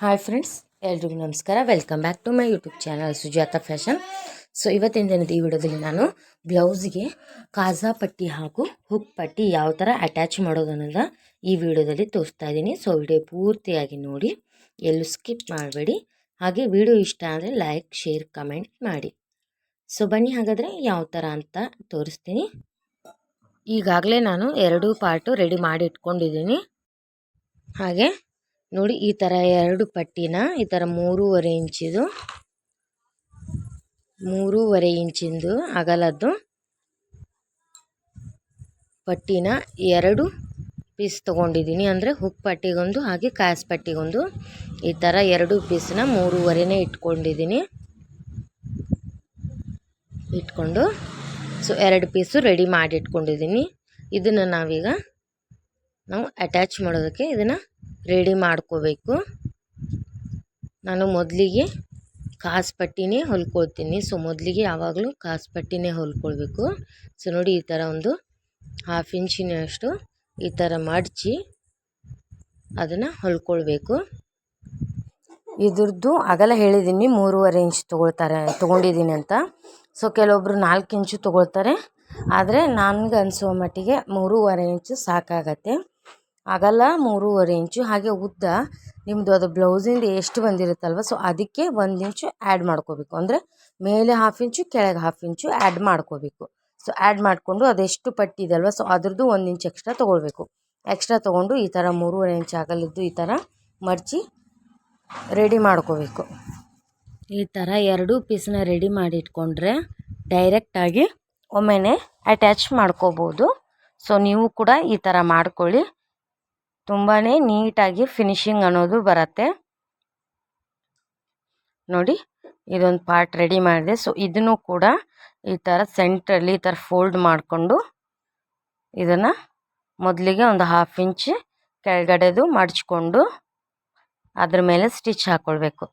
Hi friends ಎಲ್ರಿಗೂ ನಮಸ್ಕಾರ. Welcome back to my YouTube channel Sujatha fashion so ಇವತ್ತಿನ ದಿನದ ಈ ವಿಡಿಯೋದಲ್ಲಿ ನಾನು ಬ್ಲೌಸ್ಗೆ ಕಾಜಾ ಪಟ್ಟಿ ಹಾಗೂ ಹುಕ್ ಪಟ್ಟಿ ಯಾವ ಥರ ಅಟ್ಯಾಚ್ ಮಾಡೋದು ಅನ್ನೋದ ಈ ವಿಡಿಯೋದಲ್ಲಿ ತೋರಿಸ್ತಾ ಇದ್ದೀನಿ. ಸೊ ವಿಡಿಯೋ ಪೂರ್ತಿಯಾಗಿ ನೋಡಿ, ಎಲ್ಲೂ ಸ್ಕಿಪ್ ಮಾಡಬೇಡಿ. ಹಾಗೆ ವಿಡಿಯೋ ಇಷ್ಟ ಆದರೆ ಲೈಕ್ ಶೇರ್ ಕಮೆಂಟ್ ಮಾಡಿ. ಸೊ ಬನ್ನಿ ಹಾಗಾದರೆ ಯಾವ ಥರ ಅಂತ ತೋರಿಸ್ತೀನಿ. ಈಗಾಗಲೇ ನಾನು ಎರಡೂ ಪಾರ್ಟು ರೆಡಿ ಮಾಡಿ ಇಟ್ಕೊಂಡಿದ್ದೀನಿ. ಹಾಗೆ ನೋಡಿ, ಈ ಥರ ಎರಡು ಪಟ್ಟಿನ, ಈ ಥರ ಮೂರುವರೆ ಇಂಚಿದು, ಮೂರುವರೆ ಇಂಚಿಂದು ಅಗಲದ್ದು ಪಟ್ಟಿನ ಎರಡು ಪೀಸ್ ತೊಗೊಂಡಿದ್ದೀನಿ. ಅಂದರೆ ಹುಕ್ ಪಟ್ಟಿಗೊಂದು, ಹಾಗೆ ಕಾಸು ಪಟ್ಟಿಗೊಂದು, ಈ ಥರ ಎರಡು ಪೀಸ್ನ ಮೂರುವರೆನೇ ಇಟ್ಕೊಂಡಿದ್ದೀನಿ. ಇಟ್ಕೊಂಡು ಸೊ ಎರಡು ಪೀಸು ರೆಡಿ ಮಾಡಿ ಇಟ್ಕೊಂಡಿದ್ದೀನಿ ಇದನ್ನು ನಾವೀಗ ನಾವು ಅಟ್ಯಾಚ್ ಮಾಡೋದಕ್ಕೆ ಇದನ್ನು ರೆಡಿ ಮಾಡ್ಕೋಬೇಕು. ನಾನು ಮೊದಲಿಗೆ ಕಾಸು ಪಟ್ಟಿನೇ ಹೊಲ್ಕೊಳ್ತೀನಿ. ಸೊ, ಮೊದಲಿಗೆ ಯಾವಾಗಲೂ ಕಾಸು ಪಟ್ಟಿನೇ ಹೊಲ್ಕೊಳ್ಬೇಕು. ಸೊ, ನೋಡಿ ಈ ಥರ ಒಂದು ಹಾಫ್ ಇಂಚಿನಷ್ಟು ಈ ಥರ ಮಡಚಿ ಅದನ್ನು ಹೊಲ್ಕೊಳ್ಬೇಕು. ಇದ್ರದ್ದು ಅಗಲ ಹೇಳಿದ್ದೀನಿ ಮೂರುವರೆ ಇಂಚ್ ತೊಗೊಳ್ತಾರೆ ತೊಗೊಂಡಿದ್ದೀನಿ ಅಂತ. ಸೊ ಕೆಲವೊಬ್ಬರು ನಾಲ್ಕು ಇಂಚು ತೊಗೊಳ್ತಾರೆ. ಆದರೆ ನನಗೆ ಅನಿಸೋ ಮಟ್ಟಿಗೆ ಮೂರುವರೆ ಇಂಚು ಸಾಕಾಗತ್ತೆ. ಅಗಲ ಮೂರುವರೆ ಇಂಚು, ಹಾಗೆ ಉದ್ದ. ನಿಮ್ಮದು ಅದು ಬ್ಲೌಸಿಂದ ಎಷ್ಟು ಬಂದಿರುತ್ತಲ್ವ ಸೊ ಅದಕ್ಕೆ ಒಂದು ಇಂಚು ಆ್ಯಡ್ ಮಾಡ್ಕೋಬೇಕು. ಅಂದರೆ ಮೇಲೆ ಹಾಫ್ ಇಂಚು, ಕೆಳಗೆ ಹಾಫ್ ಇಂಚು ಆ್ಯಡ್ ಮಾಡ್ಕೋಬೇಕು. ಸೊ ಆ್ಯಡ್ ಮಾಡಿಕೊಂಡು ಅದೆಷ್ಟು ಪಟ್ಟಿ ಅಲ್ವ ಸೊ ಅದ್ರದ್ದು ಒಂದು ಇಂಚು ಎಕ್ಸ್ಟ್ರಾ ತೊಗೊಳ್ಬೇಕು. ಎಕ್ಸ್ಟ್ರಾ ತೊಗೊಂಡು ಈ ಥರ ಮೂರುವರೆ ಇಂಚು ಆಗಲಿದ್ದು ಈ ಥರ ಮಡಚಿ ರೆಡಿ ಮಾಡ್ಕೋಬೇಕು. ಈ ಥರ ಎರಡು ಪೀಸನ್ನ ರೆಡಿ ಮಾಡಿ ಇಟ್ಕೊಂಡ್ರೆ ಡೈರೆಕ್ಟಾಗಿ ಒಮ್ಮೆನೆ ಅಟ್ಯಾಚ್ ಮಾಡ್ಕೋಬೋದು. ಸೊ ನೀವು ಕೂಡ ಈ ಥರ ಮಾಡ್ಕೊಳ್ಳಿ. ತುಂಬಾ ನೀಟಾಗಿ ಫಿನಿಶಿಂಗ್ ಅನ್ನೋದು ಬರುತ್ತೆ. ನೋಡಿ, ಇದೊಂದು ಪಾರ್ಟ್ ರೆಡಿ ಮಾಡಿದೆ. ಸೊ ಇದನ್ನು ಕೂಡ ಈ ಥರ ಸೆಂಟ್ರಲ್ಲಿ ಈ ಥರ ಫೋಲ್ಡ್ ಮಾಡಿಕೊಂಡು ಇದನ್ನು ಮೊದಲಿಗೆ ಒಂದು ಹಾಫ್ ಇಂಚ್ ಕೆಳಗಡೆದು ಮಡಚ್ಕೊಂಡು ಅದ್ರ ಮೇಲೆ ಸ್ಟಿಚ್ ಹಾಕ್ಕೊಳ್ಬೇಕು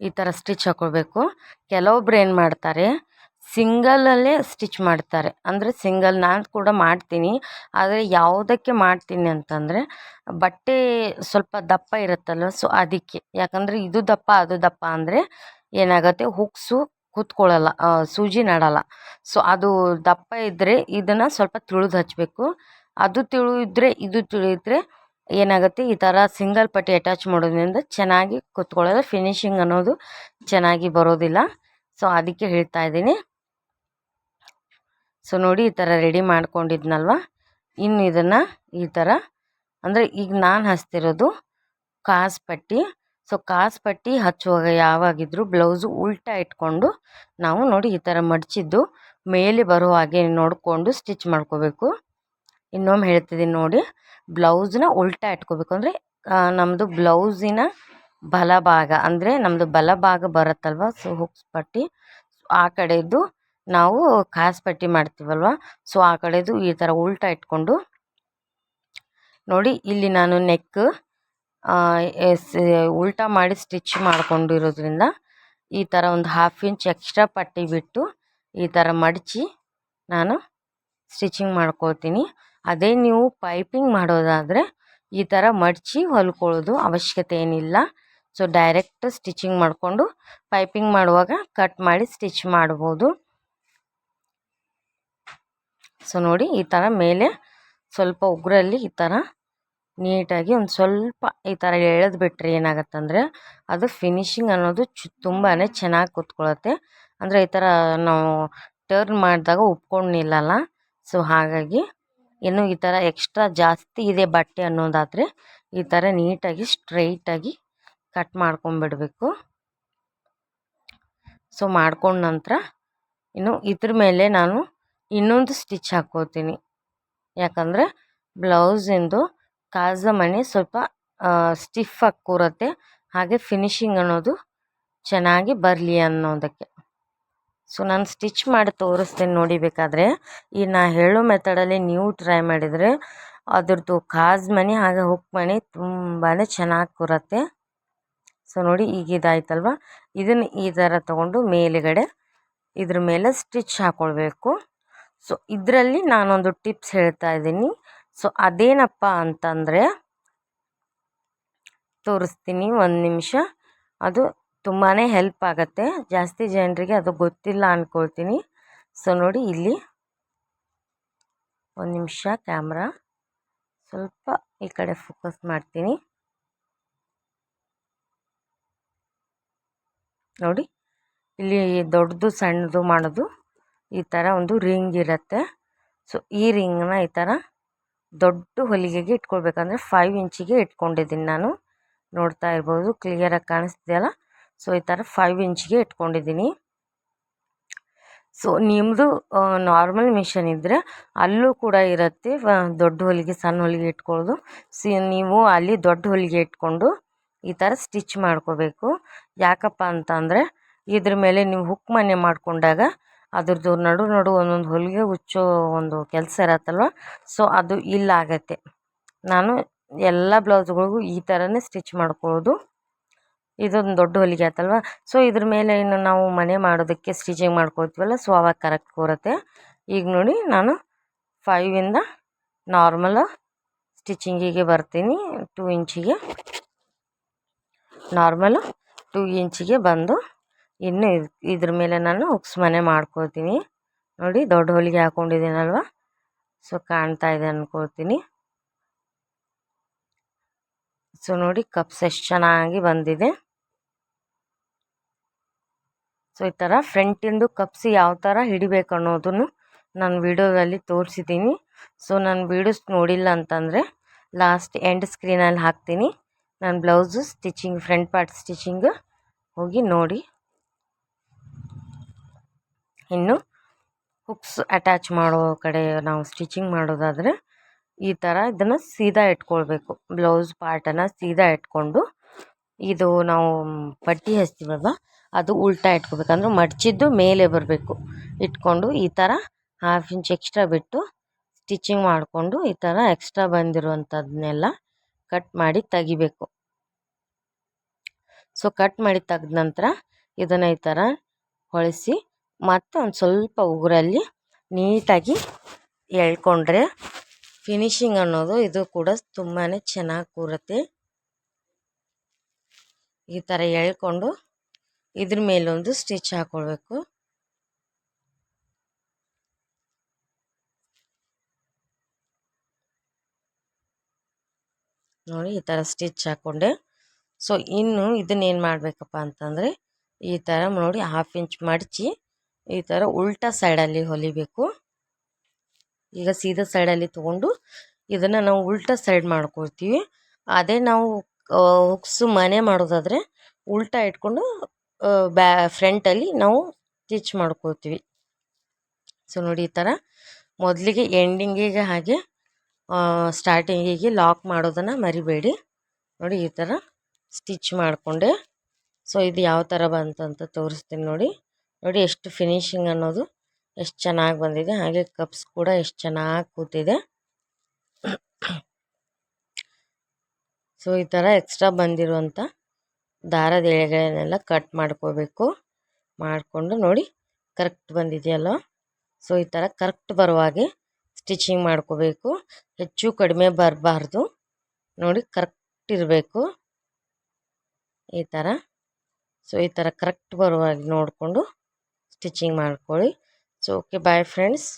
ಈ ಥರ ಸ್ಟಿಚ್ ಹಾಕ್ಕೊಳ್ಬೇಕು ಕೆಲವೊಬ್ರು ಏನು ಮಾಡ್ತಾರೆ ಸಿಂಗಲಲ್ಲೇ ಸ್ಟಿಚ್ ಮಾಡ್ತಾರೆ. ಅಂದರೆ ಸಿಂಗಲ್ ನಾನು ಕೂಡ ಮಾಡ್ತೀನಿ. ಆದರೆ ಯಾವುದಕ್ಕೆ ಮಾಡ್ತೀನಿ ಅಂತಂದರೆ ಬಟ್ಟೆ ಸ್ವಲ್ಪ ದಪ್ಪ ಇರುತ್ತಲ್ವ, ಸೊ ಅದಕ್ಕೆ. ಯಾಕಂದರೆ ಇದು ದಪ್ಪ, ಅದು ದಪ್ಪ ಅಂದರೆ ಏನಾಗುತ್ತೆ, ಹುಕ್ಸು ಕೂತ್ಕೊಳ್ಳಲ್ಲ ಸೂಜಿ ನಡಲ್ಲ. ಸೊ ಅದು ದಪ್ಪ ಇದ್ದರೆ ಇದನ್ನು ಸ್ವಲ್ಪ ತಿಳಿದು ಹಚ್ಚಬೇಕು ಅದು ತಿಳಿದ್ರೆ, ಇದು ತಿಳಿದ್ರೆ ಏನಾಗುತ್ತೆ, ಈ ಥರ ಸಿಂಗಲ್ ಪಟ್ಟಿ ಅಟ್ಯಾಚ್ ಮಾಡೋದ್ರಿಂದ ಚೆನ್ನಾಗಿ ಕೂತ್ಕೊಳ್ಳೋದು ಫಿನಿಶಿಂಗ್ ಅನ್ನೋದು ಚೆನ್ನಾಗಿ ಬರೋದಿಲ್ಲ. ಸೊ ಅದಕ್ಕೆ ಹೇಳ್ತಾ ಇದ್ದೀನಿ. ಸೊ ನೋಡಿ ಈ ಥರ ರೆಡಿ ಮಾಡ್ಕೊಂಡಿದ್ನಲ್ವ? ಇನ್ನು ಇದನ್ನು ಈ ಥರ ಅಂದರೆ ಈಗ ನಾನು ಹಚ್ತಿರೋದು ಕಾಸು ಪಟ್ಟಿ. ಸೊ ಕಾಸು ಪಟ್ಟಿ ಹಚ್ಚುವಾಗ ಯಾವಾಗಿದ್ರೂ ಬ್ಲೌಸು ಉಲ್ಟಾ ಇಟ್ಕೊಂಡು ನಾವು ನೋಡಿ ಈ ಥರ ಮಡಚಿದ್ದು ಮೇಲೆ ಬರೋ ಹಾಗೆ ನೋಡಿಕೊಂಡು ಸ್ಟಿಚ್ ಮಾಡ್ಕೋಬೇಕು. ಇನ್ನೊಮ್ಮೆ ಹೇಳ್ತಿದ್ದೀನಿ ನೋಡಿ ಬ್ಲೌಸ್ನ ಉಲ್ಟಾ ಇಟ್ಕೋಬೇಕು. ಅಂದರೆ ನಮ್ಮದು ಬ್ಲೌಸಿನ ಬಲಭಾಗ, ಅಂದರೆ ನಮ್ಮದು ಬಲಭಾಗ ಬರುತ್ತಲ್ವ? ಸೊ ಹುಕ್ಸ್ ಪಟ್ಟಿ ಆ ಕಡೆದು ನಾವು ಕಾಸು ಪಟ್ಟಿ ಮಾಡ್ತೀವಲ್ವ? ಸೊ ಆ ಕಡೆದು ಈ ಥರ ಉಲ್ಟಾ ಇಟ್ಕೊಂಡು ನೋಡಿ, ಇಲ್ಲಿ ನಾನು ನೆಕ್ ಉಲ್ಟಾ ಮಾಡಿ ಸ್ಟಿಚ್ ಮಾಡ್ಕೊಂಡಿರೋದ್ರಿಂದ ಈ ಥರ ಒಂದು ಹಾಫ್ ಇಂಚ್ ಎಕ್ಸ್ಟ್ರಾ ಪಟ್ಟಿ ಬಿಟ್ಟು ಈ ಥರ ಮಡಚಿ ನಾನು ಸ್ಟಿಚಿಂಗ್ ಮಾಡ್ಕೊಳ್ತೀನಿ. ಅದೇ ನೀವು ಪೈಪಿಂಗ್ ಮಾಡೋದಾದರೆ ಈ ಥರ ಮಡಚಿ ಹೊಲ್ಕೊಳ್ಳೋದು ಅವಶ್ಯಕತೆ ಏನಿಲ್ಲ. ಸೊ ಡೈರೆಕ್ಟ್ ಸ್ಟಿಚಿಂಗ್ ಮಾಡಿಕೊಂಡು ಪೈಪಿಂಗ್ ಮಾಡುವಾಗ ಕಟ್ ಮಾಡಿ ಸ್ಟಿಚ್ ಮಾಡ್ಬೋದು. ಸೊ ನೋಡಿ, ಈ ಥರ ಮೇಲೆ ಸ್ವಲ್ಪ ಉಗುರಲ್ಲಿ ಈ ಥರ ನೀಟಾಗಿ ಒಂದು ಸ್ವಲ್ಪ ಈ ಥರ ಎಳೆದು ಬಿಟ್ಟರೆ ಏನಾಗತ್ತಂದರೆ, ಅದು ಫಿನಿಶಿಂಗ್ ಅನ್ನೋದು ಚು ತುಂಬಾ ಚೆನ್ನಾಗಿ ಕೂತ್ಕೊಳ್ಳುತ್ತೆ ಅಂದರೆ ಈ ಥರ ನಾವು ಟರ್ನ್ ಮಾಡಿದಾಗ ಉಪ್ಕೊಂಡು ನಿಲ್ಲಲ್ಲ. ಸೊ ಹಾಗಾಗಿ ಇನ್ನು ಈ ಥರ ಎಕ್ಸ್ಟ್ರಾ ಜಾಸ್ತಿ ಇದೆ ಬಟ್ಟೆ ಅನ್ನೋದಾದರೆ ಈ ಥರ ನೀಟಾಗಿ ಸ್ಟ್ರೈಟಾಗಿ ಕಟ್ ಮಾಡ್ಕೊಂಬಿಡಬೇಕು ಸೊ ಮಾಡ್ಕೊಂಡ ನಂತರ ಇನ್ನು ಇದ್ರ ಮೇಲೆ ನಾನು ಇನ್ನೊಂದು ಸ್ಟಿಚ್ ಹಾಕ್ಕೋತೀನಿ ಯಾಕಂದರೆ ಬ್ಲೌಸಿಂದು ಕಾಜ ಮಣಿ ಸ್ವಲ್ಪ ಸ್ಟಿಫಾಗಿ ಕೂರುತ್ತೆ ಹಾಗೆ ಫಿನಿಶಿಂಗ್ ಅನ್ನೋದು ಚೆನ್ನಾಗಿ ಬರಲಿ ಅನ್ನೋದಕ್ಕೆ. ಸೊ ನಾನು ಸ್ಟಿಚ್ ಮಾಡಿ ತೋರಿಸ್ತೀನಿ ನೋಡಿ ಬೇಕಾದರೆ. ಈ ನಾ ಹೇಳೋ ಮೆಥಡಲ್ಲಿ ನೀವು ಟ್ರೈ ಮಾಡಿದರೆ ಅದ್ರದ್ದು ಕಾಜ್ ಮಣಿ ಹಾಗೆ ಹುಕ್ ಮಣಿ ತುಂಬಾ ಚೆನ್ನಾಗಿ ಕೂರತ್ತೆ. ಸೊ ನೋಡಿ ಈಗ ಇದಾಯ್ತಲ್ವ? ಇದನ್ನು ಈ ಥರ ತೊಗೊಂಡು ಮೇಲುಗಡೆ ಇದ್ರ ಮೇಲೆ ಸ್ಟಿಚ್ ಹಾಕ್ಕೊಳ್ಬೇಕು ಸೊ, ಇದರಲ್ಲಿ ನಾನೊಂದು ಟಿಪ್ಸ್ ಹೇಳ್ತಾ ಇದ್ದೀನಿ. ಸೊ, ಅದೇನಪ್ಪ ಅಂತಂದರೆ, ತೋರಿಸ್ತೀನಿ ಒಂದು ನಿಮಿಷ. ಅದು ತುಂಬಾ ಹೆಲ್ಪ್ ಆಗುತ್ತೆ. ಜಾಸ್ತಿ ಜನರಿಗೆ ಅದು ಗೊತ್ತಿಲ್ಲ ಅಂದ್ಕೊಳ್ತೀನಿ ಸೊ, ನೋಡಿ ಇಲ್ಲಿ. ಒಂದು ನಿಮಿಷ, ಕ್ಯಾಮ್ರಾ. ಸ್ವಲ್ಪ ಈ ಕಡೆ ಫೋಕಸ್ ಮಾಡ್ತೀನಿ. ನೋಡಿ, ಇಲ್ಲಿ ದೊಡ್ಡದು, ಸಣ್ಣದು ಮಾಡೋದು. ಈ ಥರ ಒಂದು ರಿಂಗ್ ಇರುತ್ತೆ. ಸೊ ಈ ರಿಂಗನ್ನ ಈ ಥರ ದೊಡ್ಡ ಹೊಲಿಗೆಗೆ ಇಟ್ಕೊಳ್ಬೇಕಂದ್ರೆ ಫೈವ್ ಇಂಚಿಗೆ ಇಟ್ಕೊಂಡಿದ್ದೀನಿ ನಾನು. ನೋಡ್ತಾ ಇರ್ಬೋದು ಕ್ಲಿಯರಾಗಿ ಕಾಣಿಸ್ತಿದೆಯಲ್ಲ ಸೊ ಈ ಥರ ಫೈವ್ ಇಂಚಿಗೆ ಇಟ್ಕೊಂಡಿದ್ದೀನಿ. ಸೊ ನಿಮ್ಮದು ನಾರ್ಮಲ್ ಮಿಷನ್ ಇದ್ದರೆ ಅಲ್ಲೂ ಕೂಡ ಇರುತ್ತೆ ದೊಡ್ಡ ಹೊಲಿಗೆ, ಸಣ್ಣ ಹೊಲಿಗೆ ಇಟ್ಕೊಳ್ಳೋದು. ಸಿ ನೀವು ಅಲ್ಲಿ ದೊಡ್ಡ ಹೊಲಿಗೆ ಇಟ್ಕೊಂಡು ಈ ಥರ ಸ್ಟಿಚ್ ಮಾಡ್ಕೋಬೇಕು. ಯಾಕಪ್ಪ ಅಂತಂದರೆ ಇದ್ರ ಮೇಲೆ ನೀವು ಹುಕ್ ಮನೆ ಮಾಡಿಕೊಂಡಾಗ ಅದ್ರದ್ದು ನಡು ನಡು ಒಂದೊಂದು ಹೊಲಿಗೆ ಹುಚ್ಚೋ ಒಂದು ಕೆಲಸ ಇರತ್ತಲ್ವ? ಸೊ ಅದು ಇಲ್ಲ ಆಗತ್ತೆ ನಾನು ಎಲ್ಲ ಬ್ಲೌಸ್ಗಳಿಗೂ ಈ ಥರನೇ ಸ್ಟಿಚ್ ಮಾಡ್ಕೊಳ್ಳೋದು. ಇದೊಂದು ದೊಡ್ಡ ಹೊಲಿಗೆ ಆಯ್ತಲ್ವ? ಸೊ ಇದ್ರ ಮೇಲೆ ಇನ್ನು ನಾವು ಮನೆ ಮಾಡೋದಕ್ಕೆ ಸ್ಟಿಚಿಂಗ್ ಮಾಡ್ಕೊಳ್ತೀವಲ್ಲ ಸೊ ಅವಾಗ ಕರೆಕ್ಟ್ ಕೂರುತ್ತೆ. ಈಗ ನೋಡಿ, ನಾನು ಫೈವಿಂದ ನಾರ್ಮಲ್ ಸ್ಟಿಚಿಂಗಿಗೆ ಬರ್ತೀನಿ ಟೂ ಇಂಚಿಗೆ ನಾರ್ಮಲ್ ಟೂ ಇಂಚಿಗೆ ಬಂದು ಇನ್ನು ಇದ್ರ ಮೇಲೆ ನಾನು ಉಕ್ಸ್ ಮನೆ ಮಾಡ್ಕೊಳ್ತೀನಿ. ನೋಡಿ, ದೊಡ್ಡ ಹೊಲಿಗೆ ಹಾಕ್ಕೊಂಡಿದ್ದೀನಲ್ವ ಸೊ ಕಾಣ್ತಾ ಇದೆ ಅಂದ್ಕೊಳ್ತೀನಿ ಸೊ ನೋಡಿ ಕಪ್ಸ್ ಎಷ್ಟು ಚೆನ್ನಾಗಿ ಬಂದಿದೆ. ಸೊ ಈ ಥರ ಫ್ರಂಟಿಂದು ಕಪ್ಸ್ ಯಾವ ಥರ ಹಿಡಿಬೇಕು ಅನ್ನೋದನ್ನು ನಾನು ವಿಡಿಯೋದಲ್ಲಿ ತೋರಿಸಿದ್ದೀನಿ. ಸೊ ನಾನು ವೀಡಿಯೋಸ್ ನೋಡಿಲ್ಲ ಅಂತಂದರೆ ಲಾಸ್ಟ್ ಎಂಡ್ ಸ್ಕ್ರೀನಲ್ಲಿ ಹಾಕ್ತೀನಿ. ನಾನು blouse stitching front part stitching ಹೋಗಿ ನೋಡಿ. ಇನ್ನು ಹುಕ್ಸ್ ಅಟ್ಯಾಚ್ ಮಾಡೋ ಕಡೆ ನಾವು ಸ್ಟಿಚಿಂಗ್ ಮಾಡೋದಾದರೆ ಈ ಥರ ಇದನ್ನು ಸೀದಾ ಇಟ್ಕೊಳ್ಬೇಕು. ಬ್ಲೌಸ್ ಪಾರ್ಟನ್ನು ಸೀದಾ ಇಟ್ಕೊಂಡು ಇದು ನಾವು ಪಟ್ಟಿ ಹಚ್ತೀವಲ್ವ, ಅದು ಉಲ್ಟಾ ಇಟ್ಕೋಬೇಕು. ಅಂದ್ರೆ ಮಡಚಿದ್ದು ಮೇಲೆ ಬರಬೇಕು. ಇಟ್ಕೊಂಡು ಈ ಥರ ಹಾಫ್ ಇಂಚ್ ಎಕ್ಸ್ಟ್ರಾ ಬಿಟ್ಟು ಸ್ಟಿಚಿಂಗ್ ಮಾಡಿಕೊಂಡು ಈ ಥರ ಎಕ್ಸ್ಟ್ರಾ ಬಂದಿರುವಂಥದ್ದನ್ನೆಲ್ಲ ಕಟ್ ಮಾಡಿ ತೆಗಿಬೇಕು. ಸೊ ಕಟ್ ಮಾಡಿ ತೆಗೆದ ನಂತರ ಇದನ್ನು ಈ ಥರ ಹೊಳಿಸಿ ಮತ್ತು ಒಂದು ಸ್ವಲ್ಪ ಉಗುರಲ್ಲಿ ನೀಟಾಗಿ ಎಳ್ಕೊಂಡ್ರೆ ಫಿನಿಶಿಂಗ್ ಅನ್ನೋದು ಇದು ಕೂಡ ತುಂಬಾ ಚೆನ್ನಾಗಿ ಕೂರುತ್ತೆ. ಈ ಥರ ಎಳ್ಕೊಂಡು ಇದ್ರ ಮೇಲೊಂದು ಸ್ಟಿಚ್ ಹಾಕ್ಕೊಳ್ಬೇಕು ನೋಡಿ ಈ ಥರ ಸ್ಟಿಚ್ ಹಾಕ್ಕೊಂಡೆ ಸೊ ಇನ್ನು ಇದನ್ನೇನು ಮಾಡಬೇಕಪ್ಪ ಅಂತಂದರೆ ಈ ಥರ ನೋಡಿ ಹಾಫ್ ಇಂಚ್ ಮಡಚಿ ಈ ಥರ ಉಲ್ಟಾ ಸೈಡಲ್ಲಿ ಹೊಲಿಬೇಕು. ಈಗ ಸೀದಾ ಸೈಡಲ್ಲಿ ತೊಗೊಂಡು ಇದನ್ನು ನಾವು ಉಲ್ಟಾ ಸೈಡ್ ಮಾಡ್ಕೊಳ್ತೀವಿ. ಅದೇ ನಾವು ಹುಕ್ಸು ಮನೆ ಮಾಡೋದಾದರೆ ಉಲ್ಟಾ ಇಟ್ಕೊಂಡು ಬ್ಯಾ ಫ್ರಂಟಲ್ಲಿ ನಾವು ಸ್ಟಿಚ್ ಮಾಡ್ಕೊಳ್ತೀವಿ. ಸೊ ನೋಡಿ ಈ ಥರ ಮೊದಲಿಗೆ ಎಂಡಿಂಗಿಗೆ ಹಾಗೆ ಸ್ಟಾರ್ಟಿಂಗಿಗೆ ಲಾಕ್ ಮಾಡೋದನ್ನು ಮರಿಬೇಡಿ. ನೋಡಿ ಈ ಥರ ಸ್ಟಿಚ್ ಮಾಡಿಕೊಂಡೆ. ಸೊ ಇದು ಯಾವ ಥರ ಬಂತಂತ ತೋರಿಸ್ತೀನಿ ನೋಡಿ. ನೋಡಿ ಎಷ್ಟು ಫಿನಿಶಿಂಗ್ ಅನ್ನೋದು ಎಷ್ಟು ಚೆನ್ನಾಗಿ ಬಂದಿದೆ. ಹಾಗೆ ಕಪ್ಸ್ ಕೂಡ ಎಷ್ಟು ಚೆನ್ನಾಗಿ ಕೂತಿದೆ. ಸೊ ಈ ಥರ ಎಕ್ಸ್ಟ್ರಾ ಬಂದಿರುವಂಥ ದಾರದ ಎಳೆಗಳನ್ನೆಲ್ಲ ಕಟ್ ಮಾಡ್ಕೋಬೇಕು. ಮಾಡಿಕೊಂಡು ನೋಡಿ ಕರೆಕ್ಟ್ ಬಂದಿದೆಯಲ್ಲ. ಸೊ ಈ ಥರ ಕರೆಕ್ಟ್ ಬರುವಾಗೆ ಸ್ಟಿಚಿಂಗ್ ಮಾಡ್ಕೋಬೇಕು. ಹೆಚ್ಚು ಕಡಿಮೆ ಬರಬಾರ್ದು. ನೋಡಿ ಕರೆಕ್ಟ್ ಇರಬೇಕು. ಈ ಥರ ಸೊ ಈ ಥರ ಕರೆಕ್ಟ್ ಬರುವಾಗ ನೋಡಿಕೊಂಡು ಸ್ಟಿಚಿಂಗ್ ಮಾಡ್ಕೊಳ್ಳಿ ಸೊ ಓಕೆ ಬಾಯ್ ಫ್ರೆಂಡ್ಸ್